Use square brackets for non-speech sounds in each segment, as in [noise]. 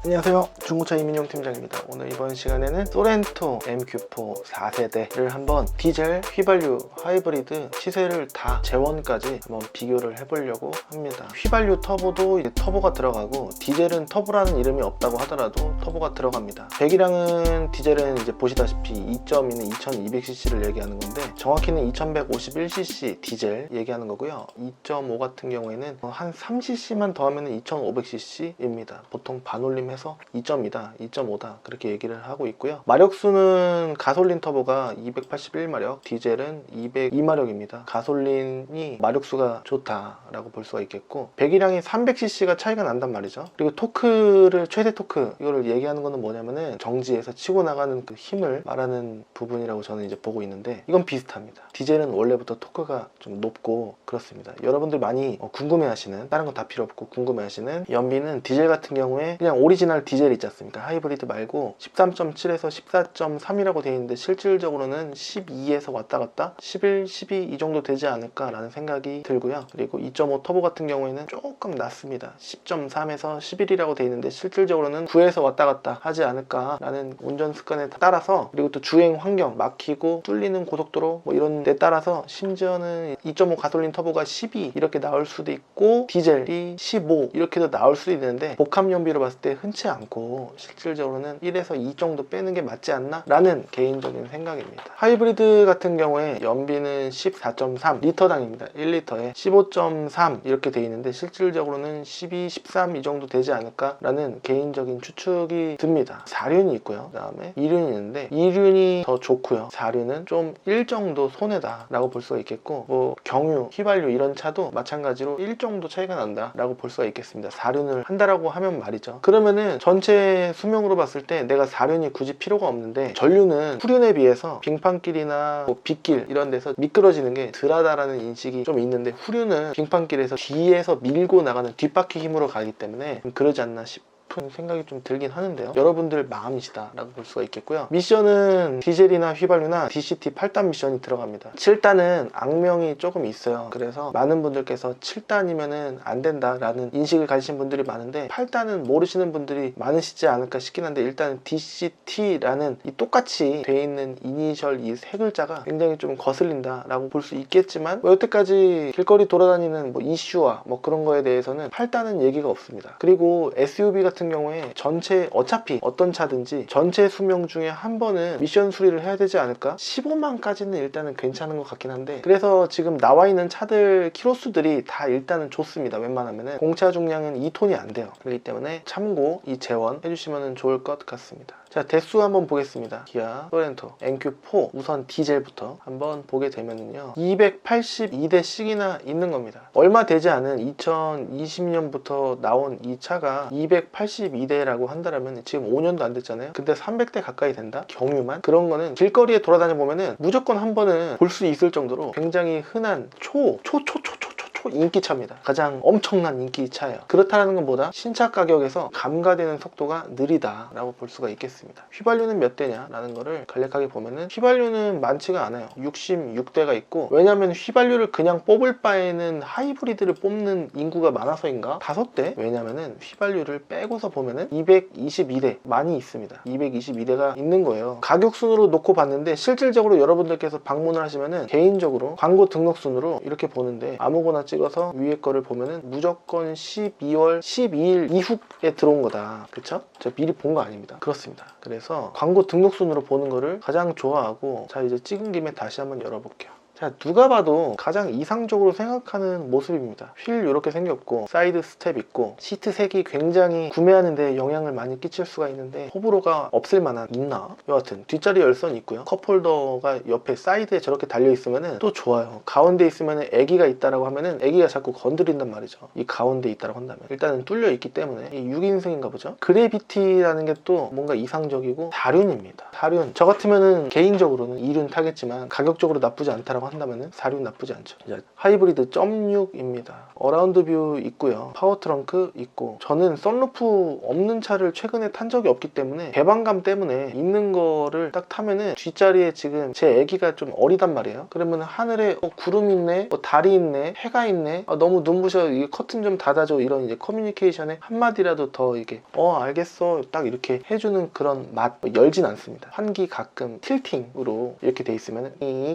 안녕하세요. 중고차 이민용 팀장입니다. 오늘 이번 시간에는 소렌토 MQ4 4세대를 한번 디젤, 휘발유, 하이브리드 시세를 다 재원까지 한번 비교를 해보려고 합니다. 휘발유 터보도 이제 터보가 들어가고 디젤은 터보라는 이름이 없다고 하더라도 터보가 들어갑니다. 배기량은 디젤은 이제 보시다시피 2.2는 2200cc를 얘기하는 건데 정확히는 2151cc 디젤 얘기하는 거고요. 2.5 같은 경우에는 한 3cc만 더하면 2500cc입니다. 보통 반올림 해서 2.2다, 2.5다 그렇게 얘기를 하고 있고요. 마력수는 가솔린 터보가 281마력, 디젤은 202마력입니다. 가솔린이 마력수가 좋다라고 볼 수가 있겠고 배기량이 300cc가 차이가 난단 말이죠. 그리고 토크를 최대 토크 이거를 얘기하는 거는 뭐냐면은 정지에서 치고 나가는 그 힘을 말하는 부분이라고 저는 이제 보고 있는데 이건 비슷합니다. 디젤은 원래부터 토크가 좀 높고 그렇습니다. 여러분들 많이 어, 궁금해하시는 다른 건 다 필요 없고 궁금해하시는 연비는 디젤 같은 경우에 그냥 오리지널 디젤 있지 않습니까? 하이브리드 말고 13.7에서 14.3이라고 되어 있는데 실질적으로는 12에서 왔다 갔다 11, 12 이 정도 되지 않을까라는 생각이 들고요. 그리고 2.5 터보 같은 경우에는 조금 낮습니다. 10.3에서 11이라고 되어 있는데 실질적으로는 9에서 왔다 갔다 하지 않을까라는 운전 습관에 따라서 그리고 또 주행 환경 막히고 뚫리는 고속도로 뭐 이런 데 따라서 심지어는 2.5 가솔린 터보가 12 이렇게 나올 수도 있고 디젤이 15 이렇게도 나올 수도 있는데 복합 연비로 봤을 때 흔치 않고 실질적으로는 1에서 2 정도 빼는 게 맞지 않나? 라는 개인적인 생각입니다. 하이브리드 같은 경우에 연비는 14.3 리터당입니다. 1리터에 15.3 이렇게 돼 있는데 실질적으로는 12, 13 이 정도 되지 않을까? 라는 개인적인 추측이 듭니다. 4륜이 있고요. 그 다음에 2륜이 있는데 2륜이 더 좋고요. 4륜은 좀 1 정도 손해다 라고 볼 수가 있겠고 뭐 경유, 휘발유 이런 차도 마찬가지로 1 정도 차이가 난다 라고 볼 수가 있겠습니다. 4륜을 한다라고 하면 말이죠. 그러면 은 전체 수명으로 봤을 때 내가 4륜이 굳이 필요가 없는데 전륜은 후륜에 비해서 빙판길이나 뭐 빗길 이런 데서 미끄러지는 게 덜하다라는 인식이 좀 있는데 후륜은 빙판길에서 뒤에서 밀고 나가는 뒷바퀴 힘으로 가기 때문에 좀 그러지 않나 싶 싶은 생각이 좀 들긴 하는데요. 여러분들 마음이시다 라고 볼 수가 있겠고요. 미션은 디젤이나 휘발유나 DCT 8단 미션이 들어갑니다. 7단은 악명이 조금 있어요. 그래서 많은 분들께서 7단이면은 안 된다 라는 인식을 가지신 분들이 많은데 8단은 모르시는 분들이 많으시지 않을까 싶긴 한데 일단 DCT라는 이 똑같이 돼 있는 이니셜 이 세 글자가 굉장히 좀 거슬린다 라고 볼 수 있겠지만 뭐 여태까지 길거리 돌아다니는 뭐 이슈와 뭐 그런 거에 대해서는 8단은 얘기가 없습니다. 그리고 SUV 같은 같은 경우에 전체 어차피 어떤 차든지 전체 수명 중에 한 번은 미션 수리를 해야 되지 않을까? 15만까지는 일단은 괜찮은 것 같긴 한데 그래서 지금 나와 있는 차들 키로수들이 다 일단은 좋습니다. 웬만하면은 공차 중량은 2톤이 안 돼요. 그렇기 때문에 참고 이 재원 해주시면 좋을 것 같습니다. 자 대수 한번 보겠습니다. 기아 소렌토 NQ4 우선 디젤부터 한번 보게 되면은요 282대씩이나 있는 겁니다. 얼마 되지 않은 2020년부터 나온 이 차가 282대라고 한다면 지금 5년도 안 됐잖아요. 근데 300대 가까이 된다? 경유만? 그런 거는 길거리에 돌아다녀 보면은 무조건 한 번은 볼 수 있을 정도로 굉장히 흔한 초, 초, 초, 초, 초, 초 인기차입니다. 가장 엄청난 인기차예요. 그렇다는 것보다 신차 가격에서 감가되는 속도가 느리다 라고 볼 수가 있겠습니다. 휘발유는 몇 대냐 라는 거를 간략하게 보면은 휘발유는 많지가 않아요. 66대가 있고 왜냐하면 휘발유를 그냥 뽑을 바에는 하이브리드를 뽑는 인구가 많아서인가? 5대? 왜냐면은 휘발유를 빼고서 보면은 222대 많이 있습니다. 222대가 있는 거예요. 가격 순으로 놓고 봤는데 실질적으로 여러분들께서 방문을 하시면은 개인적으로 광고 등록 순으로 이렇게 보는데 아무거나 찍어서 위에 거를 보면은 무조건 12월 12일 이후에 들어온 거다. 그쵸? 제가 미리 본 거 아닙니다. 그렇습니다. 그래서 광고 등록 순으로 보는 거를 가장 좋아하고 자 이제 찍은 김에 다시 한번 열어볼게요. 자, 누가 봐도 가장 이상적으로 생각하는 모습입니다. 휠 이렇게 생겼고 사이드 스텝 있고 시트 색이 굉장히 구매하는 데 영향을 많이 끼칠 수가 있는데 호불호가 없을 만한 있나? 여하튼 뒷자리 열선 있고요. 컵홀더가 옆에 사이드에 저렇게 달려 있으면 또 좋아요. 가운데 있으면 애기가 있다라고 하면은 애기가 자꾸 건드린단 말이죠. 이 가운데 있다라고 한다면 일단은 뚫려 있기 때문에 이 6인승인가 보죠. 그래비티라는 게 또 뭔가 이상적이고 다륜입니다. 다륜 저 같으면은 개인적으로는 2륜 타겠지만 가격적으로 나쁘지 않다라고 한다면 사륜 나쁘지 않죠. 하이브리드 0.6입니다. 어라운드 뷰 있고요. 파워 트렁크 있고 저는 썬루프 없는 차를 최근에 탄 적이 없기 때문에 개방감 때문에 있는 거를 딱 타면은 뒷자리에 지금 제 애기가 좀 어리단 말이에요. 그러면 하늘에 어, 구름 있네, 뭐 달이 있네, 해가 있네. 아, 너무 눈부셔. 이게 커튼 좀 닫아줘. 이런 이제 커뮤니케이션에 한마디라도 더 이게 어 알겠어. 딱 이렇게 해주는 그런 맛뭐 열진 않습니다. 환기 가끔 틸팅으로 이렇게 돼 있으면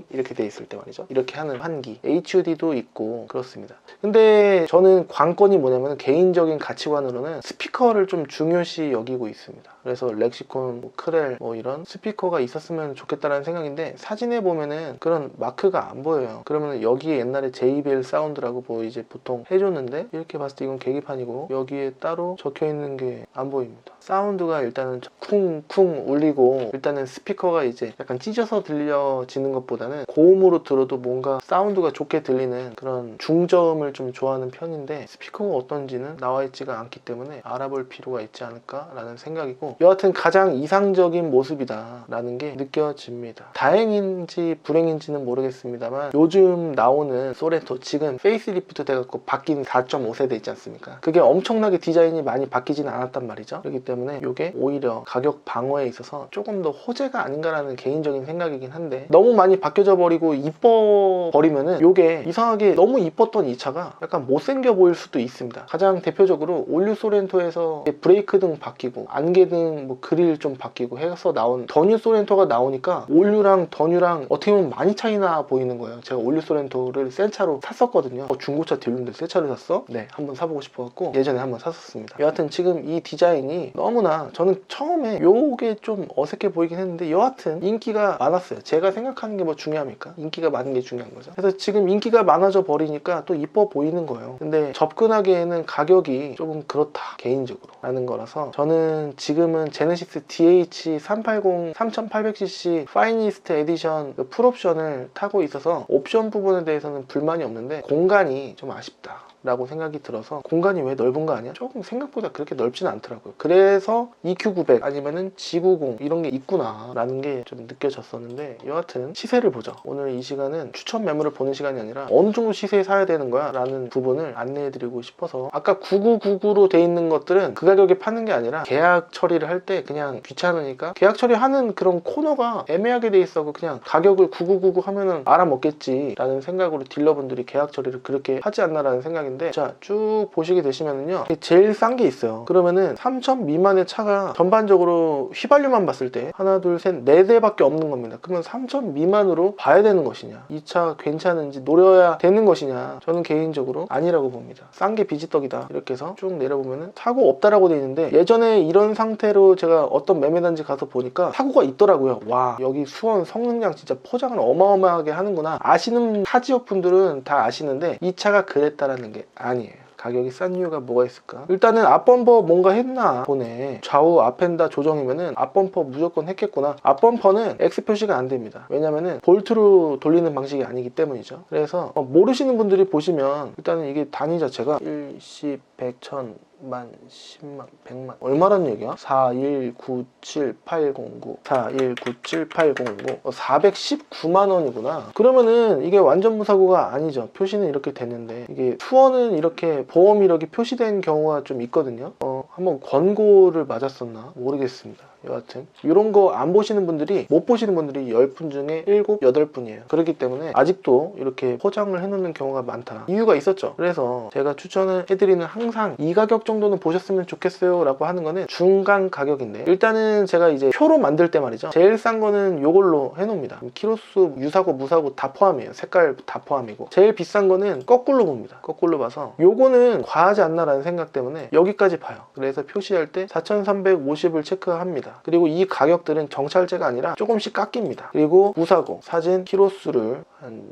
이렇게 돼 있을 때 말이죠. 이렇게 하는 환기 HUD도 있고 그렇습니다. 근데 저는 관건이 뭐냐면 개인적인 가치관으로는 스피커를 좀 중요시 여기고 있습니다. 그래서 렉시콘, 뭐 크렐 뭐 이런 스피커가 있었으면 좋겠다라는 생각인데 사진에 보면은 그런 마크가 안 보여요. 그러면 여기에 옛날에 JBL 사운드라고 뭐 이제 보통 해줬는데 이렇게 봤을 때 이건 계기판이고 여기에 따로 적혀 있는 게 안 보입니다. 사운드가 일단은 쿵쿵 울리고 일단은 스피커가 이제 약간 찢어서 들려지는 것보다는 고음으로 들어도 뭔가 사운드가 좋게 들리는 그런 중저음을 좀 좋아하는 편인데 스피커가 어떤지는 나와 있지가 않기 때문에 알아볼 필요가 있지 않을까라는 생각이고 여하튼 가장 이상적인 모습이다 라는 게 느껴집니다. 다행인지 불행인지는 모르겠습니다만 요즘 나오는 소렌토 지금 페이스리프트 돼갖고 바뀐 4.5세대 있지 않습니까? 그게 엄청나게 디자인이 많이 바뀌지는 않았단 말이죠. 그렇기 때문에 이게 오히려 가격 방어에 있어서 조금 더 호재가 아닌가라는 개인적인 생각이긴 한데 너무 많이 바뀌어져 버리고 이뻐 버리면은 이게 이상하게 너무 이뻤던 이 차가 약간 못생겨 보일 수도 있습니다. 가장 대표적으로 올류 소렌토에서 브레이크 등 바뀌고 안개 등 뭐 그릴 좀 바뀌고 해서 나온 더뉴 소렌토가 나오니까 올류랑 더뉴랑 어떻게 보면 많이 차이나 보이는 거예요. 제가 올류 소렌토를 새 차로 샀었거든요. 어, 중고차 딜러인데 새 차를 샀어? 네, 한번 사보고 싶어갖고 예전에 한번 샀었습니다. 여하튼 지금 이 디자인이 너무 나 저는 처음에 요게 좀 어색해 보이긴 했는데 여하튼 인기가 많았어요. 제가 생각하는 게 뭐 중요합니까? 인기가 많은 게 중요한 거죠. 그래서 지금 인기가 많아져 버리니까 또 이뻐 보이는 거예요. 근데 접근하기에는 가격이 조금 그렇다 개인적으로 라는 거라서 저는 지금은 제네시스 DH 380 3800cc 파이니스트 에디션 그 풀옵션을 타고 있어서 옵션 부분에 대해서는 불만이 없는데 공간이 좀 아쉽다. 라고 생각이 들어서 공간이 왜 넓은 거 아니야? 조금 생각보다 그렇게 넓지는 않더라고요. 그래서 EQ900 아니면은 G90 이런 게 있구나 라는 게 좀 느껴졌었는데 여하튼 시세를 보죠. 오늘 이 시간은 추천 매물을 보는 시간이 아니라 어느 정도 시세에 사야 되는 거야 라는 부분을 안내해 드리고 싶어서 아까 9999로 돼 있는 것들은 그 가격에 파는 게 아니라 계약 처리를 할 때 그냥 귀찮으니까 계약 처리하는 그런 코너가 애매하게 돼 있어 그냥 가격을 9999 하면은 알아먹겠지 라는 생각으로 딜러분들이 계약 처리를 그렇게 하지 않나라는 생각 인데 자 쭉 보시게 되시면은요 제일 싼 게 있어요. 그러면은 3천 미만의 차가 전반적으로 휘발유만 봤을 때 하나 둘 셋 네 대밖에 없는 겁니다. 그러면 3천 미만으로 봐야 되는 것이냐? 이 차 괜찮은지 노려야 되는 것이냐? 저는 개인적으로 아니라고 봅니다. 싼 게 비지떡이다. 이렇게 해서 쭉 내려보면은 사고 없다라고 돼 있는데 예전에 이런 상태로 제가 어떤 매매단지 가서 보니까 사고가 있더라고요. 와 여기 수원 성능량 진짜 포장을 어마어마하게 하는구나. 아시는 타 지역 분들은 다 아시는데 이 차가 그랬다라는 게 아니에요 가격이 싼 이유가 뭐가 있을까? 일단은 앞범퍼 뭔가 했나 보네. 좌우 앞엔다 조정이면은 앞범퍼 무조건 했겠구나. 앞범퍼는 X 표시가 안 됩니다. 왜냐면은 볼트로 돌리는 방식이 아니기 때문이죠. 그래서 어, 모르시는 분들이 보시면 일단은 이게 단위 자체가 1, 10, 100, 1000, 만, 10만, 100만. 얼마라는 얘기야? 4, 1, 9, 7, 8, 0, 9 4, 1, 9, 7, 8, 0, 9 어, 419만 원이구나. 그러면은 이게 완전 무사고가 아니죠. 표시는 이렇게 됐는데 이게 수원은 이렇게 보험 이력이 표시된 경우가 좀 있거든요. 어, 한번 권고를 맞았었나? 모르겠습니다 여하튼 이런 거 안 보시는 분들이 못 보시는 분들이 10분 중에 7, 8분이에요. 그렇기 때문에 아직도 이렇게 포장을 해놓는 경우가 많다. 이유가 있었죠. 그래서 제가 추천을 해드리는 항상 이 가격 정도는 보셨으면 좋겠어요 라고 하는 거는 중간 가격인데 일단은 제가 이제 표로 만들 때 말이죠. 제일 싼 거는 요걸로 해놓습니다. 키로수 유사고 무사고 다 포함이에요. 색깔 다 포함이고. 제일 비싼 거는 거꾸로 봅니다. 거꾸로 봐서 요거는 과하지 않나 라는 생각 때문에 여기까지 봐요. 그래서 표시할 때 4350을 체크합니다 그리고 이 가격들은 정찰제가 아니라 조금씩 깎입니다. 그리고 무사고 사진 키로수를 한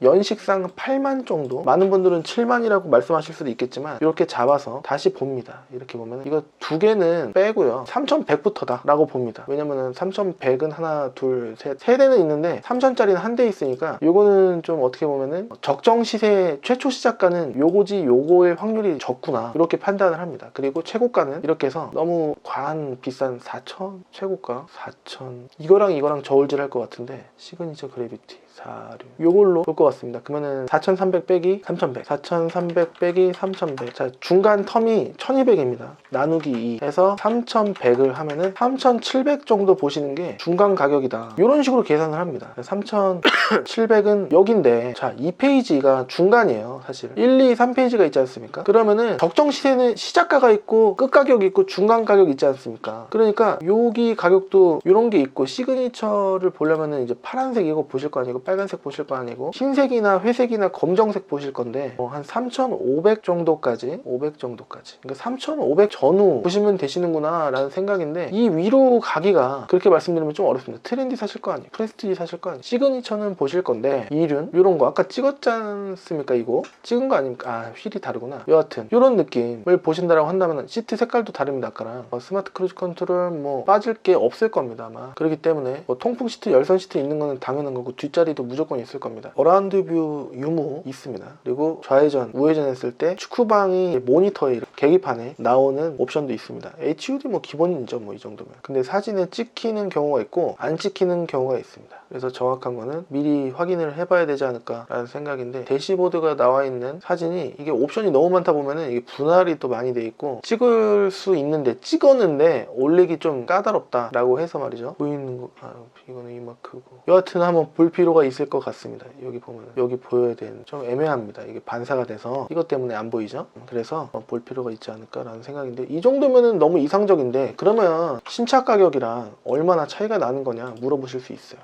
연식상 8만 정도? 많은 분들은 7만이라고 말씀하실 수도 있겠지만 이렇게 잡아서 다시 봅니다. 이렇게 보면 이거 두 개는 빼고요. 3100부터다 라고 봅니다. 왜냐면은 3100은 하나 둘셋세 대는 있는데 3000짜리는 한 대 있으니까 요거는 좀 어떻게 보면은 적정 시세 최초 시작가는 요거지 요거의 확률이 적구나 이렇게 판단을 합니다. 그리고 최고가는 이렇게 해서 너무 과한 비싼 4000 최고가 4000 이거랑 이거랑 저울질 할 것 같은데 시그니처 그래비티 4, 6 요걸로 볼것 같습니다. 그러면은 4,300 빼기 3,100 4,300 빼기 3,100 자 중간 텀이 1,200입니다. 나누기 2 해서 3,100을 하면은 3,700 정도 보시는 게 중간 가격이다. 이런 식으로 계산을 합니다. 3,700은 [coughs] 여긴데 자 2페이지가 중간이에요. 사실 1, 2, 3페이지가 있지 않습니까? 그러면은 적정 시세는 시작가가 있고 끝 가격이 있고 중간 가격이 있지 않습니까? 그러니까 여기 가격도 이런 게 있고 시그니처를 보려면은 이제 파란색 이거 보실 거 아니고 빨간색 보실 거 아니고 흰색 이나 회색이나 검정색 보실 건데 어, 한 3,500 정도까지 500 정도까지. 그러니까 3,500 전후 보시면 되시는구나 라는 생각인데 이 위로 가기가 그렇게 말씀드리면 좀 어렵습니다. 트렌디 사실 거 아니에요. 프레스티지 사실 거 아니에요. 시그니처는 보실 건데 이륜 이런 거 아까 찍었지 않습니까 이거? 찍은 거 아닙니까? 아 휠이 다르구나. 여하튼 이런 느낌을 보신다라고 한다면 시트 색깔도 다릅니다 아까랑. 어, 스마트 크루즈 컨트롤 뭐 빠질 게 없을 겁니다 아마 그렇기 때문에 뭐 통풍 시트 열선 시트 있는 거는 당연한 거고 뒷자리도 무조건 있을 겁니다. 어라운드 뷰 유무 있습니다. 그리고 좌회전 우회전 했을 때 축구방이 모니터에 계기판에 나오는 옵션도 있습니다. HUD 뭐 기본이죠 뭐 이 정도면. 근데 사진에 찍히는 경우가 있고 안 찍히는 경우가 있습니다. 그래서 정확한 거는 미리 확인을 해봐야 되지 않을까 라는 생각인데 대시보드가 나와 있는 사진이 이게 옵션이 너무 많다 보면은 이게 분할이 또 많이 돼 있고 찍을 수 있는데 찍었는데 올리기 좀 까다롭다 라고 해서 말이죠. 보이는 거 아, 이거는 이만크고. 여하튼 한번 볼 필요가 있을 것 같습니다. 여기 보면 여기 보여야 되는 좀 애매합니다 이게 반사가 돼서 이것 때문에 안 보이죠 그래서 어, 볼 필요가 있지 않을까 라는 생각인데 이 정도면은 너무 이상적인데 그러면 신차 가격이랑 얼마나 차이가 나는 거냐 물어보실 수 있어요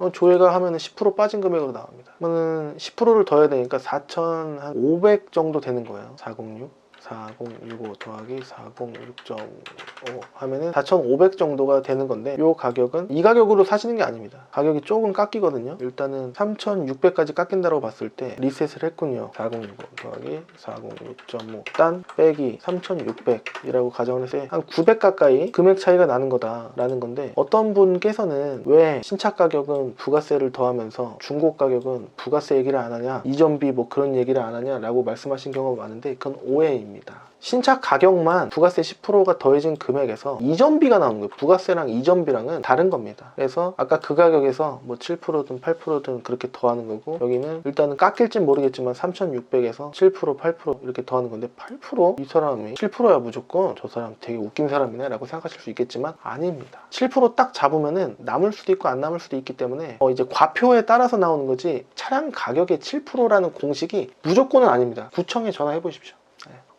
어, 조회가 하면 은 10% 빠진 금액으로 나옵니다. 그러면은 10%를 더 해야 되니까 4,500 정도 되는 거예요. 406. 4065 더하기 406.5 하면은 4,500 정도가 되는 건데 이 가격은 이 가격으로 사시는 게 아닙니다. 가격이 조금 깎이거든요. 일단은 3,600까지 깎인다고 봤을 때 리셋을 했군요. 4065 더하기 406.5 딴 빼기 3,600이라고 가정을 때한900 가까이 금액 차이가 나는 거다라는 건데 어떤 분께서는 왜 신차 가격은 부가세를 더하면서 중고 가격은 부가세 얘기를 안 하냐 이전비 뭐 그런 얘기를 안 하냐라고 말씀하신 경우가 많은데 그건 오해입니다. 신차 가격만 부가세 10%가 더해진 금액에서 이전비가 나오는 거예요. 부가세랑 이전비랑은 다른 겁니다. 그래서 아까 그 가격에서 뭐 7%든 8%든 그렇게 더하는 거고 여기는 일단은 깎일진 모르겠지만 3,600에서 7% 8% 이렇게 더하는 건데 8%? 이 사람이 7%야 무조건 저 사람 되게 웃긴 사람이네 라고 생각하실 수 있겠지만 아닙니다. 7%딱 잡으면은 남을 수도 있고 안 남을 수도 있기 때문에 어 이제 과표에 따라서 나오는 거지 차량 가격의 7%라는 공식이 무조건은 아닙니다. 구청에 전화해 보십시오.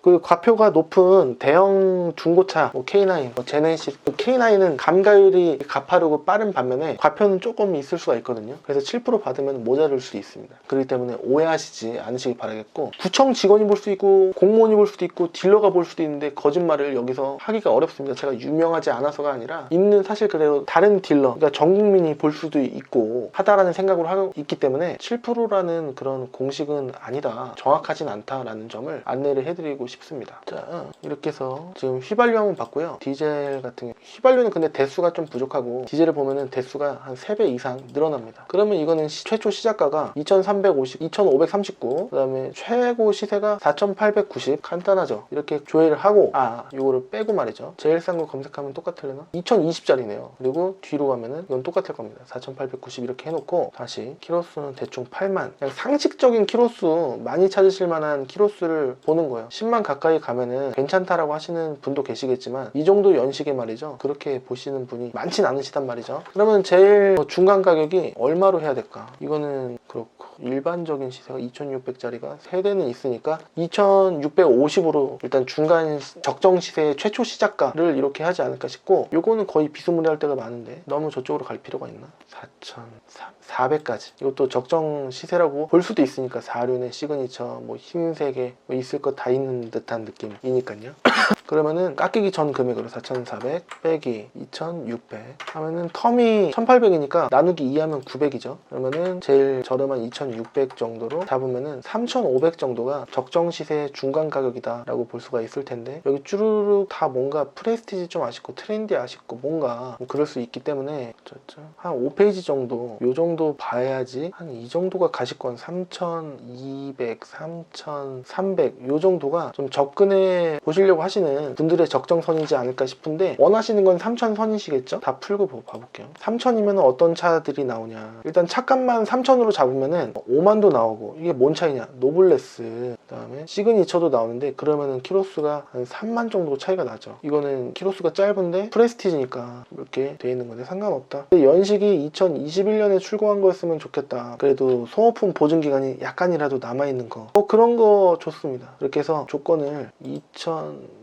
그 과표가 높은 대형 중고차 뭐 K9, 뭐 제네시스 그 K9은 감가율이 가파르고 빠른 반면에 과표는 조금 있을 수가 있거든요 그래서 7% 받으면 모자랄 수 있습니다 그렇기 때문에 오해하시지 않으시기 바라겠고 구청 직원이 볼 수 있고 공무원이 볼 수도 있고 딜러가 볼 수도 있는데 거짓말을 여기서 하기가 어렵습니다 제가 유명하지 않아서가 아니라 있는 사실 그대로 다른 딜러 그러니까 전 국민이 볼 수도 있고 하다라는 생각으로 하고 있기 때문에 7%라는 그런 공식은 아니다 정확하진 않다라는 점을 안내를 해드리고 싶습니다. 자, 이렇게 해서 지금 휘발유 한번 봤고요. 디젤 같은 경우 휘발유는 근데 대수가 좀 부족하고 디젤을 보면은 대수가 한 3배 이상 늘어납니다. 그러면 이거는 시- 최초 시작가가 2,350, 2,539, 그 다음에 최고 시세가 4,890 간단하죠. 이렇게 조회를 하고 아, 요거를 빼고 말이죠. 제일 싼 거 검색하면 똑같으려나? 2,020짜리네요. 그리고 뒤로 가면은 이건 똑같을 겁니다. 4,890 이렇게 해놓고 다시 키로수는 대충 8만. 그냥 상식적인 키로수 많이 찾으실 만한 키로수를 보는 거예요. 10만 가까이 가면은 괜찮다라고 하시는 분도 계시겠지만 이 정도 연식에 말이죠. 그렇게 보시는 분이 많진 않으시단 말이죠. 그러면 제일 뭐 중간 가격이 얼마로 해야 될까? 이거는 그렇고 일반적인 시세가 2,600짜리가 세 대는 있으니까 2,650으로 일단 중간 적정 시세 최초 시작가를 이렇게 하지 않을까 싶고 요거는 거의 비스무리할 때가 많은데 너무 저쪽으로 갈 필요가 있나? 4,400까지 이것도 적정 시세라고 볼 수도 있으니까 4륜의 시그니처 뭐 흰색에 뭐 있을 것 다 있는 듯한 느낌이니까요 그러면은 깎이기 전 금액으로 4,400 빼기 2,600 하면은 텀이 1,800이니까 나누기 2하면 900이죠. 그러면은 제일 저렴한 2,600 정도로 잡으면은 3,500 정도가 적정 시세 중간 가격이다라고 볼 수가 있을 텐데 여기 쭈루룩 다 뭔가 프레스티지 좀 아쉽고 트렌디 아쉽고 뭔가 뭐 그럴 수 있기 때문에 한 5페이지 정도 요 정도 봐야지 한 이 정도가 가시권 3,200, 3,300 요 정도가 좀 접근해 보시려고 하시 는 4대는 분들의 적정선이지 않을까 싶은데 원하시는 건 3천선이시겠죠? 다 풀고 보- 봐볼게요. 3천이면 어떤 차들이 나오냐. 일단 차값만 3천으로 잡으면은 5만도 나오고 이게 뭔 차이냐. 노블레스 그 다음에 시그니처도 나오는데 그러면은 키로수가 한 3만 정도 차이가 나죠. 이거는 키로수가 짧은데 프레스티지니까 이렇게 돼 있는 건데 상관없다. 근데 연식이 2021년에 출고한 거였으면 좋겠다. 그래도 소모품 보증 기간이 약간이라도 남아있는 거. 뭐 그런 거 좋습니다. 이렇게 해서 조건을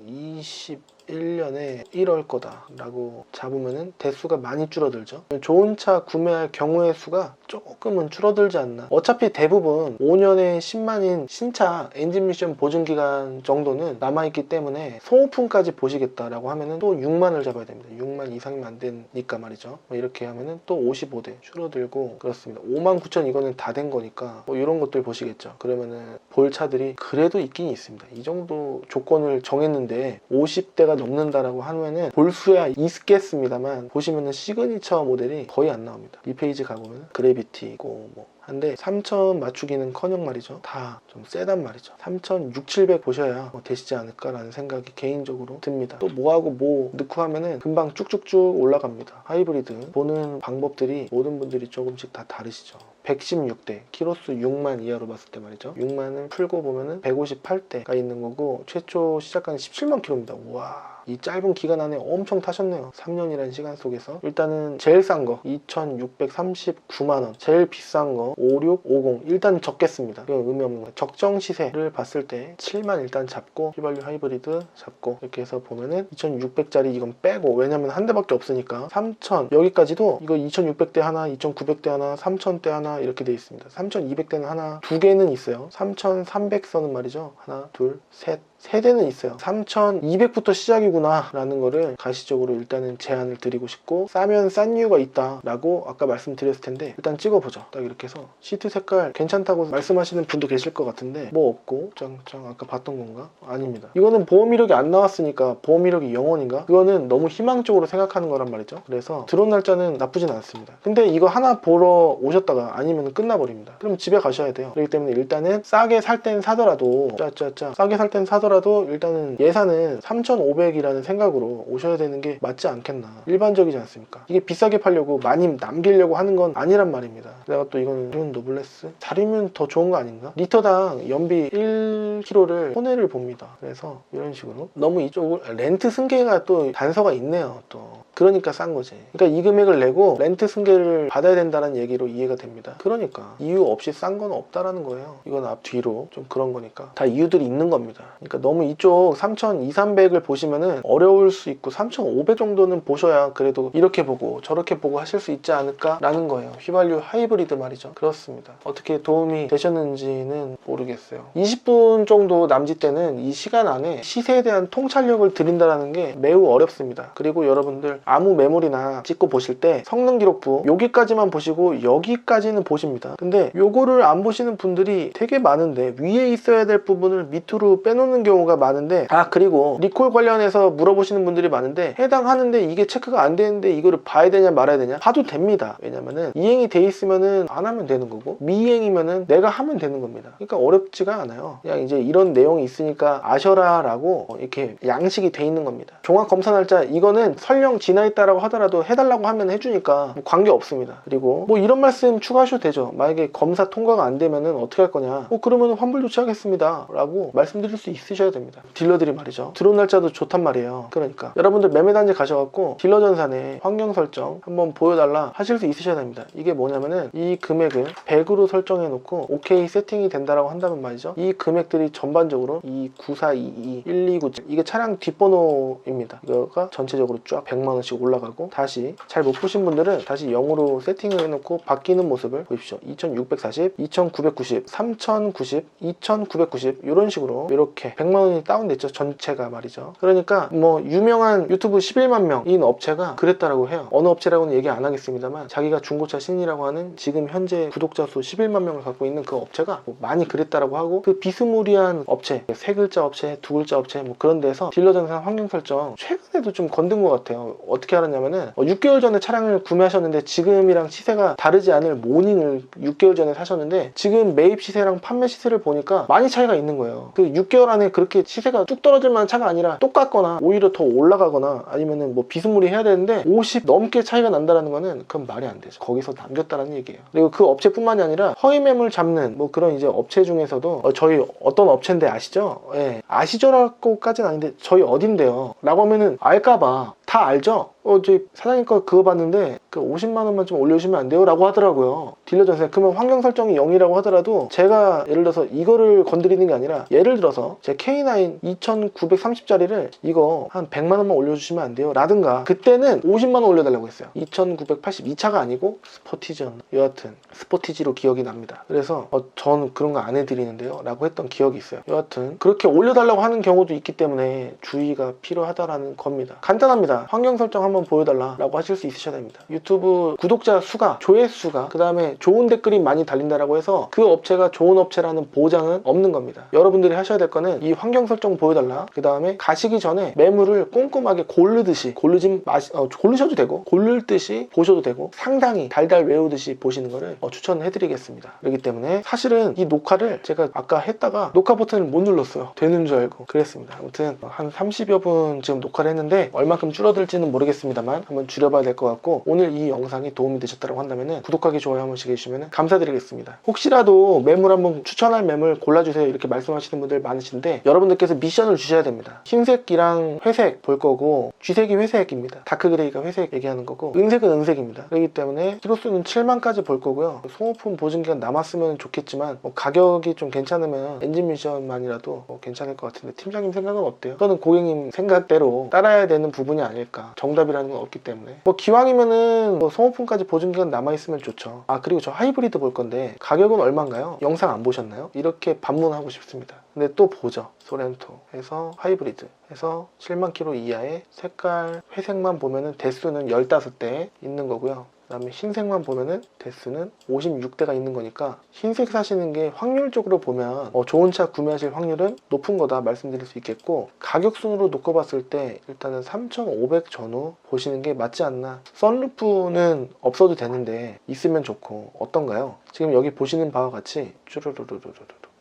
20 2021년에 1월 거다라고 잡으면은 대수가 많이 줄어들죠. 좋은 차 구매할 경우의 수가 조금은 줄어들지 않나. 어차피 대부분 5년에 10만인 신차 엔진 미션 보증 기간 정도는 남아있기 때문에 소모품까지 보시겠다라고 하면은 또 6만을 잡아야 됩니다. 6만 이상이면 안 되니까 말이죠. 뭐 이렇게 하면은 또 55대 줄어들고 그렇습니다. 5만 9천 이거는 다 된 거니까 뭐 이런 것들 보시겠죠. 그러면은 볼 차들이 그래도 있긴 있습니다. 이 정도 조건을 정했는데 50대가 넘는다라고 하면은 볼 수야 있겠습니다만 보시면은 시그니처 모델이 거의 안 나옵니다. 이 페이지 가보면 그래비티고 뭐 한데 3000 맞추기는 커녕 말이죠. 다 좀 세단 말이죠. 3600, 700 보셔야 뭐 되시지 않을까라는 생각이 개인적으로 듭니다. 또 뭐하고 뭐 넣고 하면은 금방 쭉쭉쭉 올라갑니다. 하이브리드 보는 방법들이 모든 분들이 조금씩 다 다르시죠. 116대 키로수 6만 이하로 봤을 때 말이죠. 6만을 풀고 보면은 158대가 있는 거고 최초 시작가는 17만 킬로입니다 우와 이 짧은 기간 안에 엄청 타셨네요. 3년이라는 시간 속에서. 일단은 제일 싼 거 2639만원. 제일 비싼 거 5650 일단 적겠습니다. 이건 의미 없는 거예요 적정 시세를 봤을 때 7만 일단 잡고 휘발유 하이브리드 잡고 이렇게 해서 보면은 2600짜리 이건 빼고 왜냐면 한 대밖에 없으니까 3000 여기까지도 이거 2600대 하나 2900대 하나 3000대 하나 이렇게 돼 있습니다. 3200대는 하나 두 개는 있어요. 3300선은 말이죠. 하나 둘셋. 세 대는 있어요. 3200부터 시작이 구나 라는 거를 가시적으로 일단은 제안을 드리고 싶고 싸면 싼 이유가 있다 라고 아까 말씀드렸을 텐데 일단 찍어보죠. 딱 이렇게 해서 시트 색깔 괜찮다고 말씀하시는 분도 계실 것 같은데 뭐 없고 짱짱 아까 봤던 건가? 아닙니다. 이거는 보험 이력이 안 나왔으니까 보험 이력이 0원인가? 그거는 너무 희망적으로 생각하는 거란 말이죠. 그래서 들어온 날짜는 나쁘진 않습니다. 근데 이거 하나 보러 오셨다가 아니면 끝나버립니다. 그럼 집에 가셔야 돼요. 그렇기 때문에 일단은 싸게 살 땐 사더라도 짜짜짜 싸게 살 땐 사더라도 일단은 예산은 3,500이라 는 생각으로 오셔야 되는 게 맞지 않겠나. 일반적이지 않습니까? 이게 비싸게 팔려고 많이 남기려고 하는 건 아니란 말입니다. 내가 또 이거는 이건 노블레스? 다리면 더 좋은 거 아닌가? 리터당 연비 1km를 손해를 봅니다. 그래서 이런 식으로. 너무 이쪽을 렌트 승계가 또 단서가 있네요 또. 그러니까 싼 거지. 그러니까 이 금액을 내고 렌트 승계를 받아야 된다는 얘기로 이해가 됩니다. 그러니까 이유 없이 싼 건 없다라는 거예요. 이건 앞 뒤로 좀 그런 거니까. 다 이유들이 있는 겁니다. 그러니까 너무 이쪽 3,200, 300을 보시면은 어려울 수 있고 3,500 정도는 보셔야 그래도 이렇게 보고 저렇게 보고 하실 수 있지 않을까라는 거예요. 휘발유 하이브리드 말이죠. 그렇습니다. 어떻게 도움이 되셨는지는 모르겠어요. 20분 정도 남짓 때는 이 시간 안에 시세에 대한 통찰력을 드린다는 게 매우 어렵습니다. 그리고 여러분들 아무 메모리나 찍고 보실 때 성능 기록부 여기까지만 보시고 여기까지는 보십니다. 근데 요거를 안 보시는 분들이 되게 많은데 위에 있어야 될 부분을 밑으로 빼놓는 경우가 많은데 아 그리고 리콜 관련해서 물어보시는 분들이 많은데 해당하는데 이게 체크가 안 되는데 이거를 봐야 되냐 말아야 되냐 봐도 됩니다. 왜냐면은 이행이 돼 있으면은 안 하면 되는 거고 미이행이면은 내가 하면 되는 겁니다. 그러니까 어렵지가 않아요. 그냥 이제 이런 내용이 있으니까 아셔라 라고 이렇게 양식이 돼 있는 겁니다. 종합 검사 날짜 이거는 설령 지나 있다라고 하더라도 해달라고 하면 해주니까 뭐 관계 없습니다. 그리고 뭐 이런 말씀 추가하셔도 되죠. 만약에 검사 통과가 안 되면은 어떻게 할 거냐? 어 그러면 환불 조치하겠습니다 라고 말씀드릴 수 있으셔야 됩니다. 딜러들이 말이죠. 들어온 날짜도 좋단 말이에요. 그러니까 여러분들 매매단지 가셔갖고 딜러 전산에 환경 설정 한번 보여달라 하실 수 있으셔야 됩니다. 이게 뭐냐면은 이 금액을 100으로 설정해 놓고 오케이 세팅이 된다라고 한다면 말이죠. 이 금액들이 전반적으로 이 9422, 1297 이게 차량 뒷번호입니다. 이거가 전체적으로 쫙 100만 원씩 올라가고 다시 잘 못 보신 분들은 다시 0으로 세팅을 해놓고 바뀌는 모습을 보십시오. 2640, 2990, 3090, 2990 이런 식으로 이렇게 100만 원이 다운됐죠. 전체가 말이죠. 그러니까 뭐 유명한 유튜브 11만 명인 업체가 그랬다라고 해요. 어느 업체라고는 얘기 안 하겠습니다만 자기가 중고차 신이라고 하는 지금 현재 구독자 수 11만 명을 갖고 있는 그 업체가 뭐 많이 그랬다라고 하고 그 비스무리한 업체 세 글자 업체, 두 글자 업체 뭐 그런 데서 딜러 전산 환경 설정 최근에도 좀 건든 것 같아요. 어떻게 알았냐면은 어, 6개월 전에 차량을 구매하셨는데 지금이랑 시세가 다르지 않을 모닝을 6개월 전에 사셨는데 지금 매입 시세랑 판매 시세를 보니까 많이 차이가 있는 거예요. 그 6개월 안에 그렇게 시세가 뚝 떨어질 만한 차가 아니라 똑같거나 빠지거나 오히려 더 올라가거나 아니면은 뭐 비스무리 해야 되는데 50 넘게 차이가 난다라는 거는 그건 말이 안 되죠. 거기서 남겼다라는 얘기예요. 그리고 그 업체뿐만이 아니라 허위 매물 잡는 뭐 그런 이제 업체 중에서도 어, 저희 어떤 업체인데 아시죠? 예. 아시죠라고까지는 아닌데 저희 어딘데요? 라고 하면은 알까봐 다 알죠? 어, 저희 사장님 거 그거 봤는데 그 50만 원만 좀 올려주시면 안 돼요? 라고 하더라고요. 딜러 전세. 그러면 환경 설정이 0이라고 하더라도 제가 예를 들어서 이거를 건드리는 게 아니라 예를 들어서 제 K9 2930짜리를 이거 한 100만 원만 올려주시면 안 돼요? 라든가 그때는 50만 원 올려달라고 했어요. 2982차가 아니고 스포티전. 여하튼 스포티지로 기억이 납니다. 그래서 어, 전 그런 거 안 해드리는데요. 라고 했던 기억이 있어요. 여하튼 그렇게 올려달라고 하는 경우도 있기 때문에 주의가 필요하다라는 겁니다. 간단합니다. 환경 설정 한번 보여달라 라고 하실 수 있으셔야 됩니다. 유튜브 구독자 수가, 조회수가, 그 다음에 좋은 댓글이 많이 달린다라고 해서 그 업체가 좋은 업체라는 보장은 없는 겁니다. 여러분들이 하셔야 될 거는 이 환경 설정 보여달라. 그 다음에 가시기 전에 매물을 꼼꼼하게 고르듯이 고르지 마시, 어, 고르셔도 되고 고를 듯이 보셔도 되고 상당히 달달 외우듯이 보시는 거를 어, 추천해 드리겠습니다. 그렇기 때문에 사실은 이 녹화를 제가 아까 했다가 녹화 버튼을 못 눌렀어요. 되는 줄 알고 그랬습니다. 아무튼 한 30여 분 지금 녹화를 했는데 얼마큼 줄 어들지는 모르겠습니다만 한번 줄여봐야 될 것 같고 오늘 이 영상이 도움이 되셨다고 한다면 구독하기 좋아요 한 번씩 해주시면 감사드리겠습니다. 혹시라도 매물 한번 추천할 매물 골라주세요 이렇게 말씀하시는 분들 많으신데 여러분들께서 미션을 주셔야 됩니다. 흰색이랑 회색 볼 거고 쥐색이 회색입니다. 다크그레이가 회색 얘기하는 거고 은색은 은색입니다. 그렇기 때문에 키로수는 7만까지 볼 거고요. 소모품 보증기간 남았으면 좋겠지만 뭐 가격이 좀 괜찮으면 엔진 미션만이라도 뭐 괜찮을 것 같은데 팀장님 생각은 어때요? 저는 고객님 생각대로 따라야 되는 부분이 아 닐까. 정답이라는 건 없기 때문에 뭐 기왕이면은 뭐 소모품까지 보증기간 남아있으면 좋죠. 아 그리고 저 하이브리드 볼 건데 가격은 얼마인가요? 영상 안 보셨나요? 이렇게 반문하고 싶습니다. 근데 또 보죠. 소렌토 해서 하이브리드 해서 7만 킬로 이하의 색깔 회색만 보면은 대수는 15대 있는 거고요. 그 다음에 흰색만 보면은 대수는 56대가 있는 거니까 흰색 사시는 게 확률적으로 보면 어, 좋은 차 구매하실 확률은 높은 거다 말씀드릴 수 있겠고 가격 순으로 놓고 봤을 때 일단은 3,500 전후 보시는 게 맞지 않나 썬루프는 없어도 되는데 있으면 좋고 어떤가요? 지금 여기 보시는 바와 같이 쭈루루루루루루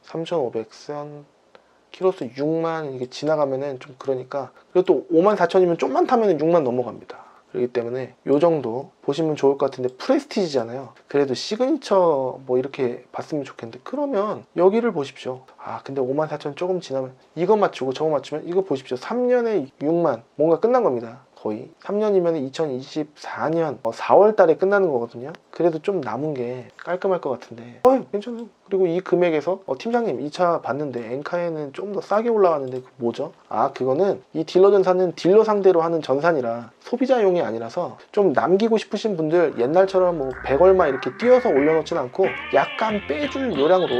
3,500선 키로수 6만 이게 지나가면은 좀 그러니까 그리고 또 5만 4천이면 좀만 타면은 6만 넘어갑니다. 그렇기 때문에 요 정도 보시면 좋을 것 같은데 프레스티지잖아요. 그래도 시그니처 뭐 이렇게 봤으면 좋겠는데 그러면 여기를 보십시오. 아 근데 5만 4천 조금 지나면 이거 맞추고 저거 맞추면 이거 보십시오. 3년에 6만 뭔가 끝난 겁니다. 거의 3년이면 2024년 4월 달에 끝나는 거거든요. 그래도 좀 남은 게 깔끔할 것 같은데 어 괜찮아요. 그리고 이 금액에서 어, 팀장님 이 차 봤는데 엔카에는 좀 더 싸게 올라가는데 그 뭐죠? 아 그거는 이 딜러 전산은 딜러 상대로 하는 전산이라 소비자용이 아니라서 좀 남기고 싶으신 분들 옛날처럼 뭐 100얼마 이렇게 띄어서 올려놓진 않고 약간 빼줄 요량으로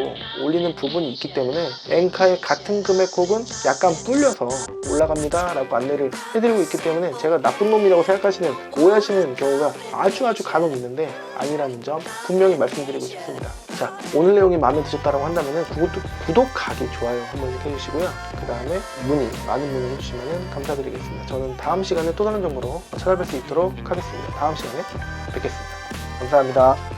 올리는 부분이 있기 때문에 엔카의 같은 금액 혹은 약간 불려서 올라갑니다 라고 안내를 해드리고 있기 때문에 제가 나쁜 놈이라고 생각하시는 오해하시는 경우가 아주 아주 간혹 있는데 아니라는 점 분명히 말씀드리고 싶습니다. 자 오늘 내용이 마음에 드셨다고 한다면 구독, 구독하기 좋아요 한 번씩 해주시고요. 그 다음에 문의 많은 문의 해주시면 감사드리겠습니다. 저는 다음 시간에 또 다른 정보로 찾아뵐 수 있도록 하겠습니다. 다음 시간에 뵙겠습니다. 감사합니다